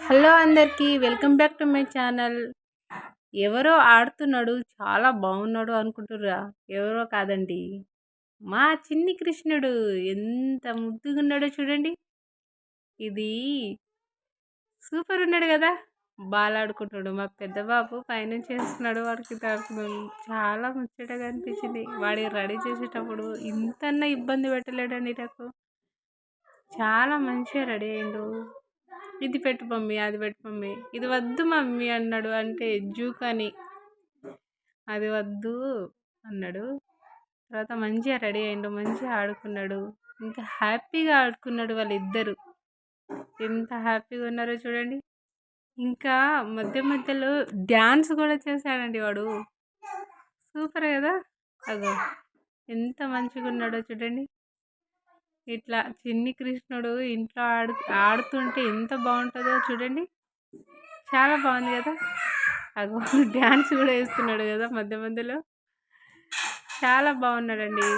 Hello అందరికీ welcome back to my channel. ఎవరో ఆడుతున్నాడు చాలా బాగున్నాడు అనుకుంటుర్రా. ఎవరో కాదండి. మా చిన్ని కృష్ణుడు ఎంత ముద్దుగా ఉన్నాడో చూడండి. ఇది సూపర్ ఉన్నాడు కదా. బాల్ ఆడుకుంటున్నాడు. మా పెద్ద బాబు పైన చేస్తున్నాడు వాడికి తాకుతున్నాడు చాలా ముచ్చటగా అనిపించింది. వాడి రెడీ చేసేటప్పుడు ఇంతన్నా ఇబ్బంది పెట్టలేడండి నాకు. చాలా మంచిగా రెడీ అయిండు ఇది పెట్టు మమ్మీ అది పెట్టు మమ్మీ. ఇది వద్దు మమ్మీ అన్నాడు. అంటే జూక్ అని అది వద్దు అన్నాడు. తర్వాత మంచిగా రెడీ అయ్యిండు మంచిగా ఆడుకున్నాడు. ఇంకా హ్యాపీగా ఆడుకున్నాడు వాళ్ళిద్దరు. ఎంత హ్యాపీగా ఉన్నారో చూడండి. ఇంకా మధ్య మధ్యలో డ్యాన్స్ కూడా చేశాడండి వాడు. సూపర్ కదా? అగో ఎంత మంచిగా ఉన్నాడో చూడండి. ఇట్లా చిన్ని కృష్ణుడు ఇంట్లో ఆడు ఆడుతుంటే ఎంత బాగుంటుందో చూడండి. చాలా బాగుంది కదా. అగో డ్యాన్స్ కూడా వేస్తున్నాడు కదా మధ్య మధ్యలో. చాలా బాగున్నాడండి.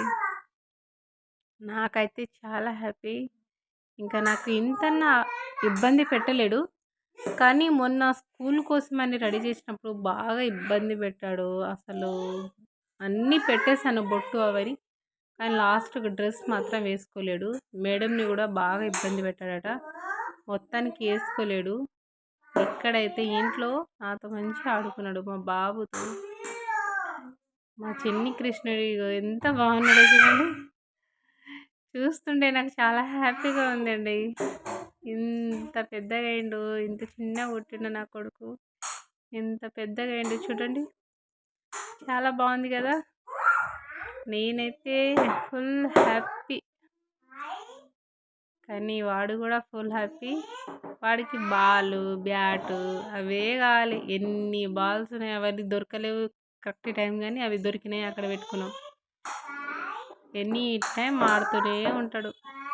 నాకైతే చాలా హ్యాపీ. ఇంకా నాకు ఇంతన్నా ఇబ్బంది పెట్టలేడు. కానీ మొన్న స్కూల్ కోసమని రెడీ చేసినప్పుడు బాగా ఇబ్బంది పెట్టాడు అసలు. అన్నీ పెట్టేశాను బొట్టు అవని. కానీ లాస్ట్కి డ్రెస్ మాత్రం వేసుకోలేడు. మేడంని కూడా బాగా ఇబ్బంది పెట్టాడట. మొత్తానికి వేసుకోలేడు. ఎక్కడైతే ఇంట్లో నాతో మంచిగా ఆడుకున్నాడు మా బాబుతో. మా చిన్ని కృష్ణుడి ఎంత బాగున్నాడో చూడండి. చూస్తుంటే నాకు చాలా హ్యాపీగా ఉందండి. ఇంత పెద్దగా అయిండు. ఇంత చిన్న పుట్టిండు నా కొడుకు. ఇంత పెద్దగా అయిండు చూడండి. చాలా బాగుంది కదా. నేనైతే ఫుల్ హ్యాపీ. కానీ వాడు కూడా ఫుల్ హ్యాపీ. వాడికి బాలు బ్యాటు అవే కావాలి. ఎన్ని బాల్స్ ఉన్నాయి అవన్నీ దొరకలేవు. కరెక్ట్ టైం కానీ అవి దొరికినాయి అక్కడ పెట్టుకున్నాం. ఎనీ టైం ఆడుతూనే ఉంటాడు.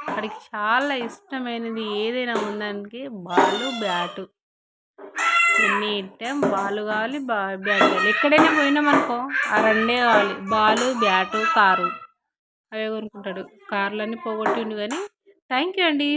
వాడికి చాలా ఇష్టమైనది ఏదైనా ఉందానికి బాలు బ్యాటు. ఎనీ బాలు కావాలి బా బ్యాట్ కావాలి. ఎక్కడైనా పోయినామనుకో ఆ రెండే కావాలి. Ball bat car. అవే కొనుక్కుంటాడు. కార్లన్నీ పోగొట్టిండు కానీ థ్యాంక్ యూ అండి.